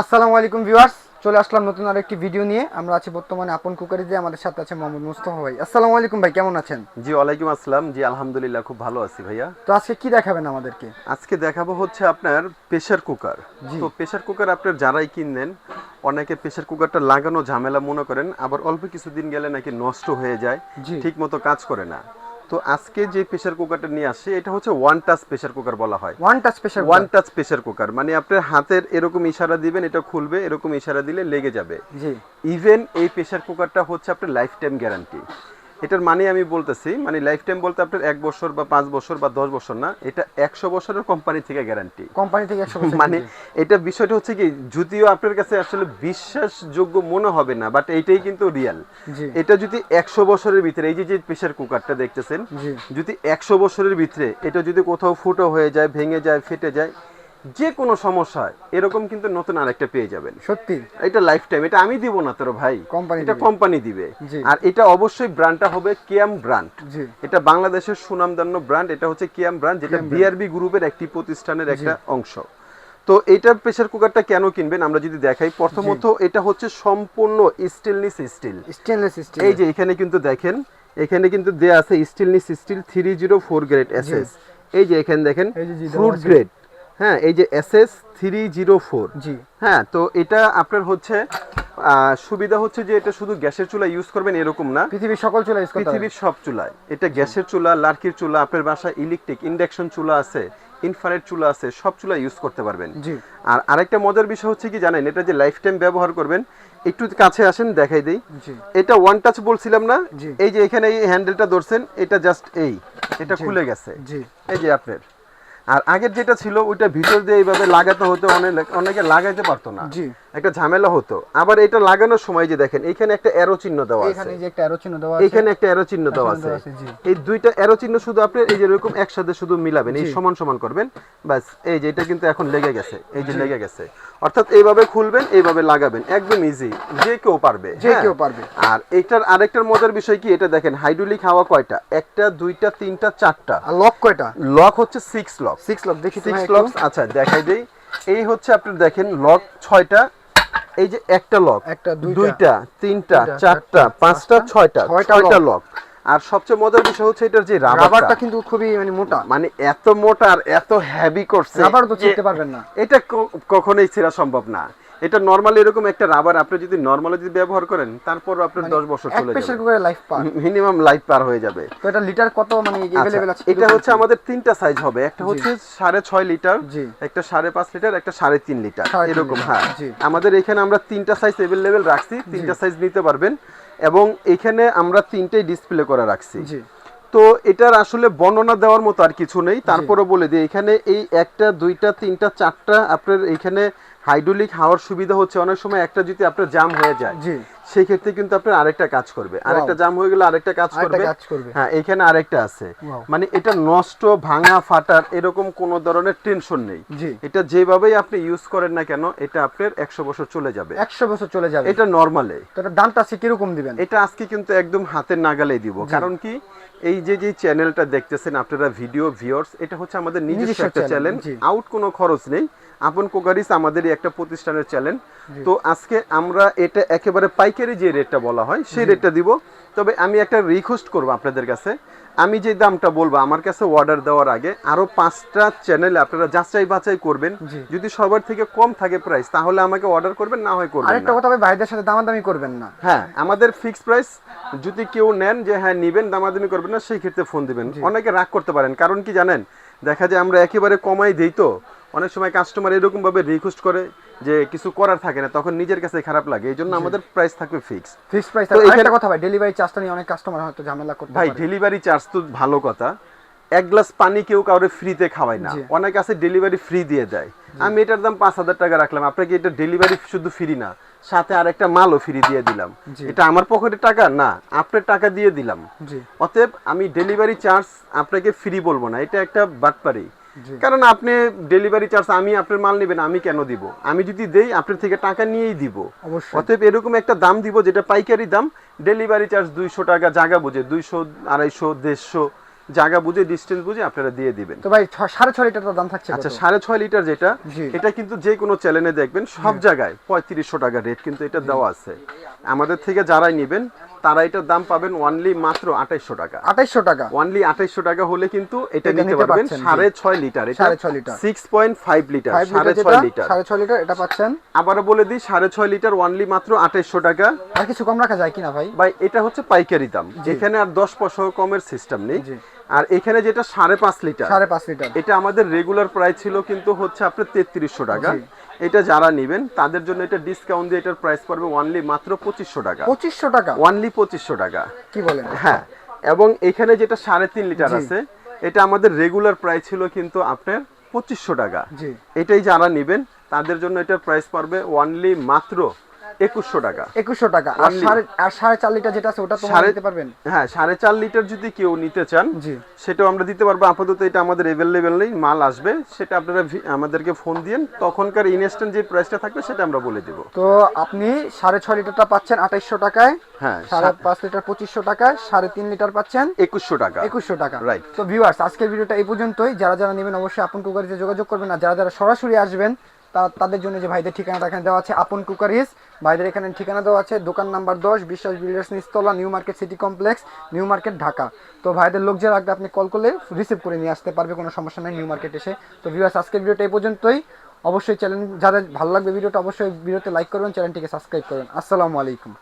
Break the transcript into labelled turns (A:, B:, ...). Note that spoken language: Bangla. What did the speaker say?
A: আসসালামু আলাইকুম ভিউয়ার্স চলে আসলাম নতুন আরেকটি ভিডিও নিয়ে। আমরা আছি বর্তমানে আপন কুকারিতে আমাদের সাথে আছে মোহাম্মদ মুস্তফা ভাই। আসসালামু আলাইকুম ভাই কেমন আছেন?
B: জি ওয়ালাইকুম আসসালাম। জি আলহামদুলিল্লাহ খুব ভালো আছি ভাইয়া।
A: তো আজকে কি দেখাবেন আমাদেরকে?
B: আজকে দেখাবো হচ্ছে আপনার প্রেসার কুকার। তো প্রেসার কুকার আপনার যারাই কিনেন অনেকে প্রেসার কুকারটা লাগানো ঝামেলা মনে করেন আবার অল্প কিছুদিন গেলে নাকি নষ্ট হয়ে যায়। ঠিক মতো কাজ করে না। তো আজকে যে প্রেসার কুকারটা নিয়ে আসছে এটা হচ্ছে ওয়ান টাচ প্রেসার কুকার বলা হয়।
A: One touch pressure
B: one touch pressure cooker মানে আপনার হাতের এরকম ইশারা দিবেন এটা খুলবে এরকম ইশারা দিলে লেগে যাবে।
A: জি।
B: ইভেন এই প্রেসার কুকারটা হচ্ছে আপনার লাইফ টাইম গ্যারান্টি এটার মানে আমি বলতেছি মানে লাইফ টাইম বলতে আপনার এক বছর বা পাঁচ বছর বা দশ বছর না এটা একশো বছরের কোম্পানি থেকে গ্যারান্টি
A: কোম্পানি থেকে একশো
B: মানে এটা বিষয়টা হচ্ছে কি যদিও আপনার কাছে আসলে বিশ্বাসযোগ্য মনে হবে না বাট এইটাই কিন্তু রিয়াল এটা যদি একশো বছরের ভিতরে এই যে যে প্রেসার কুকারটা দেখতেছেন যদি একশো বছরের ভিতরে এটা যদি কোথাও ফুটো হয়ে যায় ভেঙে যায় ফেটে যায় যে কোনো সমস্যা এরকম কিন্তু নতুন আরেকটা পেয়ে যাবেন।
A: সত্যি?
B: এটা লাইফ টাইম এটা আমি দিব না তোর ভাই।
A: কোম্পানি
B: এটা। কোম্পানি দিবে। আর এটা অবশ্যই ব্র্যান্ডটা হবে কিয়াম ব্র্যান্ড এটা বাংলাদেশের সুনামধন্য ব্র্যান্ড এটা হচ্ছে কিয়াম ব্র্যান্ড যেটা বিআরবি গ্রুপের একটি প্রতিষ্ঠানের একটা অংশ। তো এটা প্রেসার কুকারটা কেন কিনবেন? আমরা যদি দেখাই প্রথমত এটা হচ্ছে সম্পূর্ণ স্টিলনিস স্টিল
A: স্টেনলেস স্টিল
B: এই যে এখানে কিন্তু দেখেন এখানে কিন্তু দেয়া আছে stainless steel three zero four grade SS এই যে এখানে দেখেন ফ্রুট গ্রেড হ্যাঁ এই যে SS three zero four
A: G.
B: হ্যাঁ তো এটা আপনার হচ্ছে সুবিধা হচ্ছে যে এটা শুধু গ্যাসের চুলা ইউজ করবেন এরকম না।
A: পৃথিবীর সকল চলে ইউজ
B: পৃথিবীর সব চুলায়। এটা গ্যাসের চুলা লার্কির চুলা আপনার বাসায় ইলেকট্রিক ইন্ডাকশন চুলা আছে ইনফ্রারেড চুলা আছে সব চুলা ইউজ করতে পারবেন।
A: জি।
B: আর আরেকটা মজার বিষয় হচ্ছে কি জানেন এটা যে লাইফ টাইম ব্যবহার করবেন একটু কাছে আসেন দেখাই দেই। এটা ওয়ান টাচ বলছিলাম না। এই যে এখানে এই হ্যান্ডেলটা ধরছেন এটা জাস্ট এই এটা খুলে গেছে।
A: জি।
B: এই যে আপনার। আর আগের যেটা ছিল, ওইটা ভিতর দিয়ে এইভাবে লাগাতে হতো, অনেক অনেকে লাগাইতে পারতো না।
A: জি।
B: একটা ঝামেলা হতো। আবার এটা লাগানোর সময় যে দেখেন এখানে একটা অ্যারো চিহ্ন দেওয়া আছে।
A: এখানে যে একটা অ্যারো চিহ্ন দেওয়া আছে
B: এখানে একটা অ্যারো চিহ্ন দেওয়া আছে। এই দুইটা অ্যারো চিহ্ন শুধু আপনি এই যে এরকম একসাথে শুধু মিলাবেন এই সমান সমান করবেন। বাস এই যে এটা কিন্তু এখন লেগে গেছে এই যে লেগে গেছে। অর্থাৎ এইভাবে খুলবেন এইভাবে লাগাবেন একদম ইজি যে কেউ পারবে
A: যে
B: হ্যাঁ?
A: কেউ পারবে।
B: আর এইটার আরেকটার মজার বিষয় কি এটা দেখেন হাইড্রোলিক হাওয়া কয়টা? একটা দুইটা তিনটা চারটা।
A: আর লক কয়টা?
B: লক হচ্ছে সিক্স লক
A: সিক্স লক দেখি তো
B: সিক্স
A: ভাই
B: লক আচ্ছা দেখাই দেই। এই হচ্ছে আপনি দেখেন লক ছয়টা এই যে একটা লক
A: একটা, দুইটা,
B: তিনটা চারটা পাঁচটা ছয়টা
A: ছয়টা
B: লক। আর সবচেয়ে মজার বিষয় হচ্ছে এটার যে
A: রাবারটা
B: রাবারটা
A: কিন্তু খুবই মানে মোটা
B: মানে এত মোটা আর এত হেভি করছে
A: রাবার তো
B: যে
A: ছিঁড়তে পারবেন না
B: এটা ক- কখনোই ছেঁড়া সম্ভব না এটা নরমালি এরকম একটা রাবার আপনি যদি নরমালি যদি ব্যবহার করেন তারপর আপনার দশ বছর
A: মানে এক
B: চলে
A: প্রেসার
B: যাবে
A: কুকারের life per
B: minimum life per হয়ে যাবে
A: তো এটা লিটার কত মানে अवेलेबल
B: আচ্ছা,
A: আছে
B: এটা হচ্ছে আমাদের তিনটা সাইজ হবে একটা হচ্ছে সাড়ে ছয় লিটার
A: জি।
B: একটা সাড়ে পাঁচ লিটার একটা সাড়ে তিন লিটার
A: সাড়ে তিন
B: এরকম
A: লিটার,
B: হ্যাঁ
A: জি।
B: আমাদের এখানে আমরা তিনটা সাইজ অ্যাভেলেবেল রাখছি তিনটা সাইজ নিতে পারবেন এবং এখানে আমরা তিনটেই ডিসপ্লে করে রাখছি। তো এটার আসলে বর্ণনা দেওয়ার মতো আর কিছু নেই। তারপরে বলে দিই এখানে এই একটা দুইটা তিনটা চারটা আপনার এখানে হাইড্রোলিক হাওয়ার সুবিধা হচ্ছে। অনেক সময় একটা যদি আপনার জাম হয়ে যায় সেই ক্ষেত্রে কিন্তু আপনার আরেকটা কাজ করবে। আরেকটা জাম হয়ে গেলে আরেকটা কাজ করবে। হ্যাঁ এখানে আরেকটা আছে। মানে এটা নষ্ট ভাঙা ফাটার এরকম কোনো ধরনের টেনশন নেই। এটা যেভাবেই আপনি ইউজ করেন না কেন এটা আপনার একশো বছর চলে যাবে।
A: একশো বছর চলে যাবে।
B: এটা নর্মালে
A: তো এটার দামটা আছে কীরকম দিবেন?
B: এটা আজকে কিন্তু একদম হাতের নাগালে দিব। কারণ কি? এই যে যে চ্যানেলটা দেখতেছেন আপনারা ভিডিও ভিউয়ার্স এটা হচ্ছে আমাদের নিজস্ব একটা চ্যানেল আউট কোনো খরচ নেই। আপন কোকারিস আমাদেরই একটা প্রতিষ্ঠানের চ্যানেল তো আজকে আমরা এটা একেবারে পাইকারি যে রেটটা বলা হয় সেই রেটটা দিব। তবে আমি একটা রিকোয়েস্ট করব আপনাদের কাছে। আমি যে দামটা বলব আমার কাছে অর্ডার দেওয়ার আগে আরও পাঁচটা চ্যানেলে আপনারা যাচাই বাছাই করবেন। যদি সবার থেকে কম থাকে প্রাইস তাহলে আমাকে অর্ডার করবেন না হয় করবেন
A: আরেকটা কথা ভাই ভাইদের সাথে দামাদামি করবেন না।
B: হ্যাঁ আমাদের ফিক্স প্রাইস যদি কেউ নেন যে হ্যাঁ নিবেন দামাদামি করবেন না সেই ক্ষেত্রে ফোন দিবেন। অনেকে রাগ করতে পারেন কারণ কি জানেন? দেখা যায় আমরা একেবারে কমাই দেই তো। অনেক সময় কাস্টমার এরকম ভাবে রিকোয়েস্ট করে যে কিছু করার থাকে না তখন নিজের কাছে খারাপ লাগে। এই জন্য আমাদের প্রাইস থাকবে ফিক্স
A: ফিক্স প্রাইস
B: তো
A: আরেকটা কথা ভাই ডেলিভারি চার্জটা নিয়ে অনেক কাস্টমার হয়তো ঝামেলা করতে
B: ভাই ডেলিভারি চার্জ তো ভালো কথা। এক গ্লাস পানি কেউ কাউরে ফ্রিতে খাওয়ায় না। অনেক আছে ডেলিভারি ফ্রি দিয়ে দেয়। আমি এটার দাম পাঁচ হাজার টাকা রাখলাম। আপনাকে এটা ডেলিভারি শুধু ফ্রি না সাথে আরেকটা মালও ফ্রি দিয়ে দিলাম। এটা আমার পকেটে টাকা? না আপনার টাকা দিয়ে দিলাম। অতএব আমি ডেলিভারি চার্জ আপনাকে ফ্রি বলব না। এটা একটা বাটপারি। কারণ আপনি ডেলিভারি চার্জ আমি আপনার মাল নেবেন আমি কেন দিব? আমি যদি দেই আপনার থেকে টাকা নিয়েই দিব। অতএব এরকম একটা দাম দিব যেটা পাইকারি দাম ডেলিভারি চার্জ দুইশো টাকা জায়গা বুঝে দুইশো আড়াইশো দেড়শো জায়গা বুঝে ডিস্টেন্স বুঝে আপনারা দিয়ে দিবেন।
A: তো ভাই সাড়ে ছয় লিটার দাম থাকছে
B: আচ্ছা সাড়ে ছয় লিটার যেটা এটা কিন্তু যে কোনো চ্যানেলে দেখবেন সব জায়গায় পঁয়ত্রিশশো টাকা রেট কিন্তু এটা দেওয়া আছে। আমাদের থেকে যারাই নেবেন তারা এটার দাম পাবেন ওয়ানলি মাত্র আঠাইশশো টাকা।
A: আঠাইশশো টাকা।
B: ওয়ানলি আঠাইশশো টাকা হলে কিন্তু এটা নিতে পারবেন সাড়ে ছয় লিটার।
A: সাড়ে ছয়
B: litre. Six point five
A: litre
B: সাড়ে ছয় লিটার।
A: সাড়ে ছয় লিটার এটা পাচ্ছেন।
B: আবারও বলে দিই সাড়ে ছয় লিটার ওয়ানলি মাত্র আঠাইশশো টাকা।
A: আর কিছু কম রাখা যায় কিনা ভাই?
B: ভাই এটা হচ্ছে পাইকারি দাম। এখানে আর দশ পয়সা কমের সিস্টেম নেই। আর এখানে যেটা সাড়ে পাঁচ লিটার
A: সাড়ে পাঁচ লিটার।
B: এটা আমাদের রেগুলার প্রাইস ছিল কিন্তু হচ্ছে আপনার তেত্রিশশো টাকা। এটা যারা নেবেন তাদের জন্য এটা ডিসকাউন্ট দিয়ে এটার প্রাইস পড়বে ওয়ানলি মাত্র পঁচিশশো টাকা।
A: পঁচিশশো টাকা?
B: ওয়ানলি পঁচিশশো টাকা।
A: কি বলেন?
B: হ্যাঁ এবং এখানে যেটা সাড়ে তিন লিটার আছে এটা আমাদের রেগুলার প্রাইস ছিল কিন্তু আপনার পঁচিশশো টাকা। এটাই যারা নেবেন তাদের জন্য এটার প্রাইস পড়বে ওয়ানলি মাত্র একুশশো টাকা।
A: একুশশো টাকা। আর সাড়ে আর সাড়ে চার লিটার যেটা আছে ওটা তো
B: সাড়ে-
A: দিতে পারবেন?
B: হ্যাঁ সাড়ে চার লিটার যদি কেউ নিতে চান
A: জি।
B: সেটাও আমরা দিতে পারব। আপাতত এটা আমাদের অ্যাভেলেবেল নেই মাল আসবে সেটা আপনারা আমাদেরকে ফোন দিন তখনকার ইনস্ট্যান্ট যে প্রাইসটা থাকবে সেটা আমরা বলে দেব।
A: তো আপনি সাড়ে ছয় লিটারটা পাচ্ছেন আঠাইশশো টাকায়
B: হ্যাঁ
A: সাড়ে পাঁচ লিটার পঁচিশশো টাকায় সাড়ে তিন লিটার পাচ্ছেন
B: একুশশো টাকা।
A: একুশশো টাকা।
B: Right.
A: তো ভিউয়ার্স আজকের ভিডিওটা এই পর্যন্তই। যারা যারা নেবেন অবশ্যই আপন কুকারিজে যোগাযোগ করবেন। আর যারা যারা সরাসরি আসবেন তাদের জন্য যে ভাইদের ঠিকানাটা এখানে দেওয়া আছে, আপন কুকারিজ ভাইদের এখানে ঠিকানা দেওয়া আছে, দোকান নাম্বার দশ, বিশ্বাস builders নিস্তলা new market city complex, new market Dhaka. তো ভাইদের লোক যে রাখবে, আপনি কল করলে রিসিভ করে নিয়ে আসতে পারবে, কোনো সমস্যা নেই নিউ মার্কেট এসে। তো ভিউয়ার্স আজকের ভিডিওটা এই পর্যন্তই। অবশ্যই চ্যানেল যাদের ভালো লাগবে ভিডিওটা, অবশ্যই ভিডিওতে লাইক করবেন চ্যানেলটিকে সাবস্ক্রাইব করবেন। আসসালামু আলাইকুম।